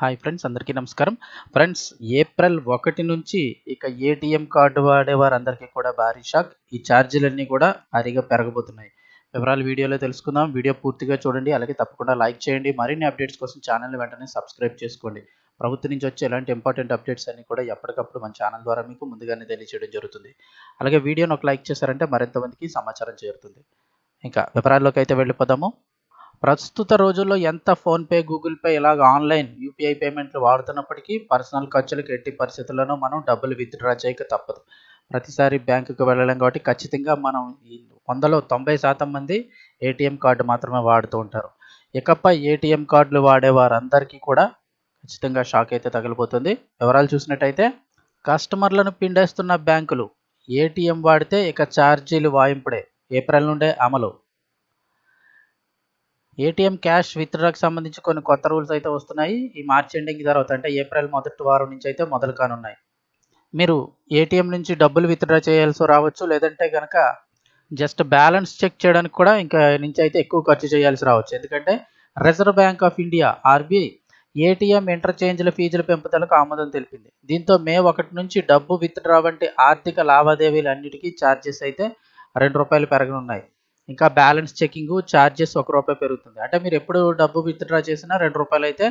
Hi friends అందరికీ నమస్కారం. Friends April ఒకటి నుంచి ఇక ఏటీఎం కార్డు వాడే వారందరికీ కూడా భారీ షాక్. ఈ ఛార్జీలన్నీ కూడా భారీగా పెరగబోతున్నాయి. వివరాలు వీడియోలో తెలుసుకుందాం. వీడియో పూర్తిగా చూడండి. అలాగే తప్పకుండా లైక్ చేయండి. మరిన్ని అప్డేట్స్ కోసం ఛానల్ వెంటనే సబ్స్క్రైబ్ చేసుకోండి. ప్రభుత్వం నుంచి వచ్చే ఎలాంటి ఇంపార్టెంట్ అప్డేట్స్ అన్ని కూడా ఎప్పటికప్పుడు మన ఛానల్ ద్వారా మీకు ముందుగానే తెలియజేయడం జరుగుతుంది. అలాగే వీడియోని ఒక లైక్ చేశారంటే మరింత మందికి సమాచారం చేరుతుంది. ఇంకా వివరాల్లోకి అయితే వెళ్ళిపోదాము. ప్రస్తుత రోజుల్లో ఎంత ఫోన్పే గూగుల్ పే ఇలాగ ఆన్లైన్ యూపీఐ పేమెంట్లు వాడుతున్నప్పటికీ పర్సనల్ ఖర్చులకు ఎట్టి పరిస్థితుల్లోనూ మనం డబ్బులు విత్డ్రా చేయక తప్పదు. ప్రతిసారి బ్యాంకుకు వెళ్ళలేం కాబట్టి ఖచ్చితంగా మనం ఈ వందలో తొంభై శాతం మంది ఏటీఎం కార్డు మాత్రమే వాడుతూ ఉంటారు. ఇకపై ఏటీఎం కార్డులు వాడే వారందరికీ కూడా ఖచ్చితంగా షాక్ అయితే తగిలిపోతుంది. వివరాలు చూసినట్టయితే కస్టమర్లను పిండేస్తున్న బ్యాంకులు ఏటీఎం వాడితే ఇక ఛార్జీలు వాయింపుడే. ఏప్రిల్ నుండే అమలు. ఏటీఎం క్యాష్ విత్డ్రాకి సంబంధించి కొన్ని కొత్త రూల్స్ అయితే వస్తున్నాయి. ఈ మార్చ్ ఎండింగ్ తర్వాత అంటే ఏప్రిల్ మొదటి వారం నుంచి అయితే మొదలు కానున్నాయి. మీరు ఏటీఎం నుంచి డబ్బులు విత్డ్రా చేయాల్సి రావచ్చు. లేదంటే కనుక జస్ట్ బ్యాలెన్స్ చెక్ చేయడానికి కూడా ఇంకా నుంచి అయితే ఎక్కువ ఖర్చు చేయాల్సి రావచ్చు. ఎందుకంటే Reserve Bank of India RBI ATM ఇంటర్చేంజ్ల ఫీజుల పెంపుదలకు ఆమోదం తెలిపింది. దీంతో మే ఒకటి నుంచి డబ్బు విత్డ్రా వంటి ఆర్థిక లావాదేవీలన్నిటికీ ఛార్జెస్ అయితే రెండు రూపాయలు పెరగనున్నాయి. ఇంకా బ్యాలెన్స్ చెకింగ్ ఛార్జెస్ ఒక రూపాయి పెరుగుతుంది. అంటే మీరు ఎప్పుడు డబ్బు విత్డ్రా చేసినా రెండు రూపాయలు అయితే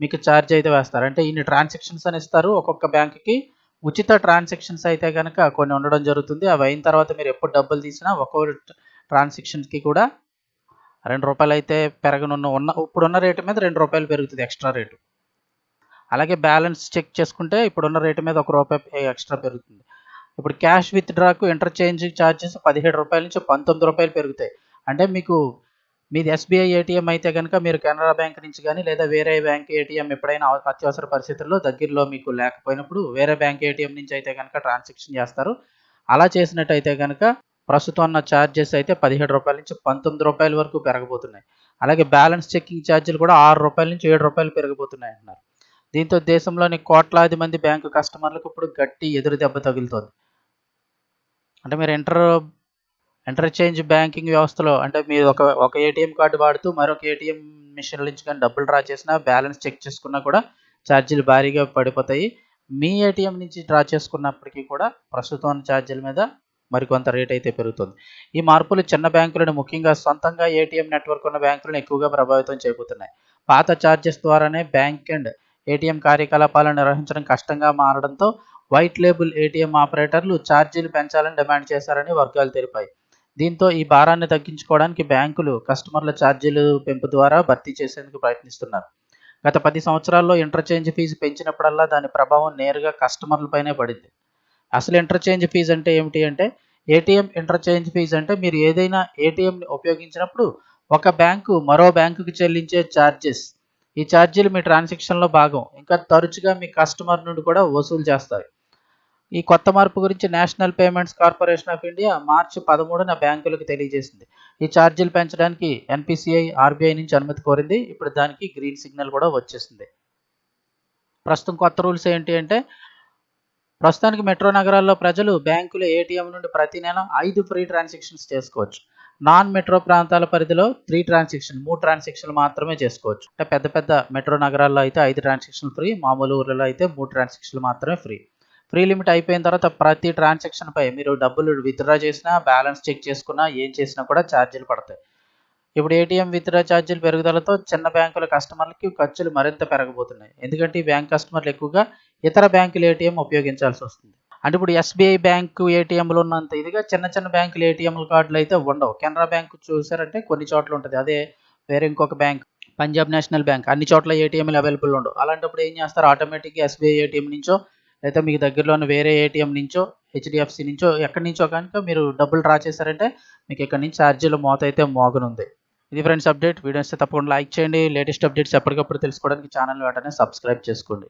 మీకు ఛార్జ్ అయితే వేస్తారు. అంటే ఇన్ని ట్రాన్సాక్షన్స్ అని ఇస్తారు. ఒక్కొక్క బ్యాంక్కి ఉచిత ట్రాన్సాక్షన్స్ అయితే కనుక కొన్ని ఉండడం జరుగుతుంది. అవి అయిన తర్వాత మీరు ఎప్పుడు డబ్బులు తీసినా ఒక్కొక్క ట్రాన్సాక్షన్కి కూడా రెండు రూపాయలు అయితే పెరగనున్న ఉన్న ఇప్పుడున్న రేటు మీద రెండు రూపాయలు పెరుగుతుంది ఎక్స్ట్రా రేటు. అలాగే బ్యాలెన్స్ చెక్ చేసుకుంటే ఇప్పుడున్న రేటు మీద ఒక రూపాయి ఎక్స్ట్రా పెరుగుతుంది. ఇప్పుడు క్యాష్ విత్డ్రాకు ఇంటర్చేంజ్ ఛార్జెస్ పదిహేడు రూపాయల నుంచి పంతొమ్మిది రూపాయలు పెరుగుతాయి. అంటే మీకు మీది ఎస్బీఐ ఏటీఎం అయితే కనుక మీరు కెనరా బ్యాంక్ నుంచి కానీ లేదా వేరే బ్యాంక్ ఏటీఎం ఎప్పుడైనా అత్యవసర పరిస్థితుల్లో దగ్గరలో మీకు లేకపోయినప్పుడు వేరే బ్యాంక్ ఏటీఎం నుంచి అయితే కనుక ట్రాన్సాక్షన్ చేస్తారు. అలా చేసినట్టయితే కనుక ప్రస్తుతం ఉన్న ఛార్జెస్ అయితే పదిహేడు రూపాయల నుంచి పంతొమ్మిది రూపాయల వరకు పెరగబోతున్నాయి. అలాగే బ్యాలెన్స్ చెకింగ్ ఛార్జీలు కూడా ఆరు రూపాయల నుంచి ఏడు రూపాయలు పెరగబోతున్నాయి అంటున్నారు. దీంతో దేశంలోని కోట్లాది మంది బ్యాంకు కస్టమర్లకు ఇప్పుడు గట్టి ఎదురు దెబ్బ తగులుతోంది. అంటే మీరు ఇంటర్ ఇంటర్చేంజ్ బ్యాంకింగ్ వ్యవస్థలో అంటే మీరు ఒక ఒక ఏటీఎం కార్డు వాడుతూ మరొక ఏటీఎం మిషన్ నుంచి కానీ డబ్బులు డ్రా చేసినా బ్యాలెన్స్ చెక్ చేసుకున్నా కూడా ఛార్జీలు భారీగా పడిపోతాయి. మీ ఏటీఎం నుంచి డ్రా చేసుకున్నప్పటికీ కూడా ప్రస్తుతం ఛార్జీల మీద మరికొంత రేట్ అయితే పెరుగుతుంది. ఈ మార్పులు చిన్న బ్యాంకులను ముఖ్యంగా సొంతంగా ఏటీఎం నెట్వర్క్ ఉన్న బ్యాంకులను ఎక్కువగా ప్రభావితం చేయబోతున్నాయి పాత ఛార్జెస్ ద్వారానే బ్యాంక్ అండ్ ఏటీఎం కార్యకలాపాలను నిర్వహించడం కష్టంగా మారడంతో వైట్ లేబుల్ ఏటీఎం ఆపరేటర్లు ఛార్జీలు పెంచాలని డిమాండ్ చేశారని వర్గాలు తెలిపాయి. దీంతో ఈ భారాన్ని తగ్గించుకోవడానికి బ్యాంకులు కస్టమర్ల ఛార్జీలు పెంపు ద్వారా భర్తీ చేసేందుకు ప్రయత్నిస్తున్నారు. గత పది సంవత్సరాల్లో ఇంటర్చేంజ్ ఫీజు పెంచినప్పుడల్లా దాని ప్రభావం నేరుగా కస్టమర్లపైనే పడింది. అసలు ఇంటర్చేంజ్ ఫీజు అంటే ఏమిటి అంటే ఏటీఎం ఇంటర్చేంజ్ ఫీజు అంటే మీరు ఏదైనా ఏటీఎంని ఉపయోగించినప్పుడు ఒక బ్యాంకు మరో బ్యాంకుకి చెల్లించే ఛార్జెస్. ఈ ఛార్జీలు మీ ట్రాన్సాక్షన్లో భాగం. ఇంకా తరచుగా మీ కస్టమర్ నుండి కూడా వసూలు చేస్తాయి ఈ కొత్త మార్పు గురించి National Payments Corporation of India March పదమూడున బ్యాంకులకు తెలియజేసింది. ఈ ఛార్జీలు పెంచడానికి ఎన్పిసిఐ ఆర్బీఐ నుంచి అనుమతి కోరింది. ఇప్పుడు దానికి గ్రీన్ సిగ్నల్ కూడా వచ్చేసింది. ప్రస్తుతం కొత్త రూల్స్ ఏంటి అంటే ప్రస్తుతానికి మెట్రో నగరాల్లో ప్రజలు బ్యాంకుల ఏటీఎం నుండి ప్రతి నెల ఐదు ఫ్రీ ట్రాన్సాక్షన్స్ చేసుకోవచ్చు. నాన్ మెట్రో ప్రాంతాల పరిధిలో త్రీ ట్రాన్సాక్షన్ మూడు ట్రాన్సాక్షన్లు మాత్రమే చేసుకోవచ్చు. అంటే పెద్ద పెద్ద మెట్రో నగరాల్లో అయితే ఐదు ట్రాన్సాక్షన్లు ఫ్రీ మామూలు ఊర్లలో అయితే మూడు ట్రాన్సాక్షన్లు మాత్రమే ఫ్రీ. ఫ్రీ లిమిట్ అయిపోయిన తర్వాత ప్రతి ట్రాన్సాక్షన్ పై మీరు డబ్బులు విత్డ్రా చేసినా బ్యాలెన్స్ చెక్ చేసుకున్నా ఏం చేసినా కూడా ఛార్జీలు పడతాయి. ఇప్పుడు ఏటీఎం విత్డ్రా ఛార్జీలు పెరుగుదలతో చిన్న బ్యాంకుల కస్టమర్లకి ఖర్చులు మరింత పెరగబోతున్నాయి. ఎందుకంటే ఈ బ్యాంక్ కస్టమర్లు ఎక్కువగా ఇతర బ్యాంకుల ఏటీఎం ఉపయోగించాల్సి వస్తుంది. అంటే ఇప్పుడు ఎస్బీఐ బ్యాంకు ఏటీఎంలు ఉన్నంత ఇదిగా చిన్న చిన్న బ్యాంకుల ఏటీఎంల కార్డులు అయితే ఉండవు. కెనరా బ్యాంకు చూసారంటే కొన్ని చోట్ల ఉంటుంది. అదే వేరే ఇంకొక బ్యాంక్ పంజాబ్ నేషనల్ బ్యాంక్ అన్ని చోట్ల ఏటీఎంలు అవైలబుల్ ఉండవు. అలాంటప్పుడు ఏం చేస్తారు? ఆటోమేటిక్గా ఎస్బీఐ ఏటీఎం నుంచో లేదా మీకు దగ్గరలో ఉన్న వేరే ఏటీఎం నుంచో హెచ్డిఎఫ్సి నుంచో ఎక్కడి నుంచో కనుక మీరు డబ్బులు డ్రా చేశారంటే మీకు ఇక్కడ నుంచి ఛార్జీలు మోత అయితే మోగనుంది. ఇది ఫ్రెండ్స్ అప్డేట్. వీడియోస్ తప్పకుండా లైక్ చేయండి. లేటెస్ట్ అప్డేట్స్ ఎప్పటికప్పుడు తెలుసుకోవడానికి ఛానల్ వెంటనే సబ్స్క్రైబ్ చేసుకోండి.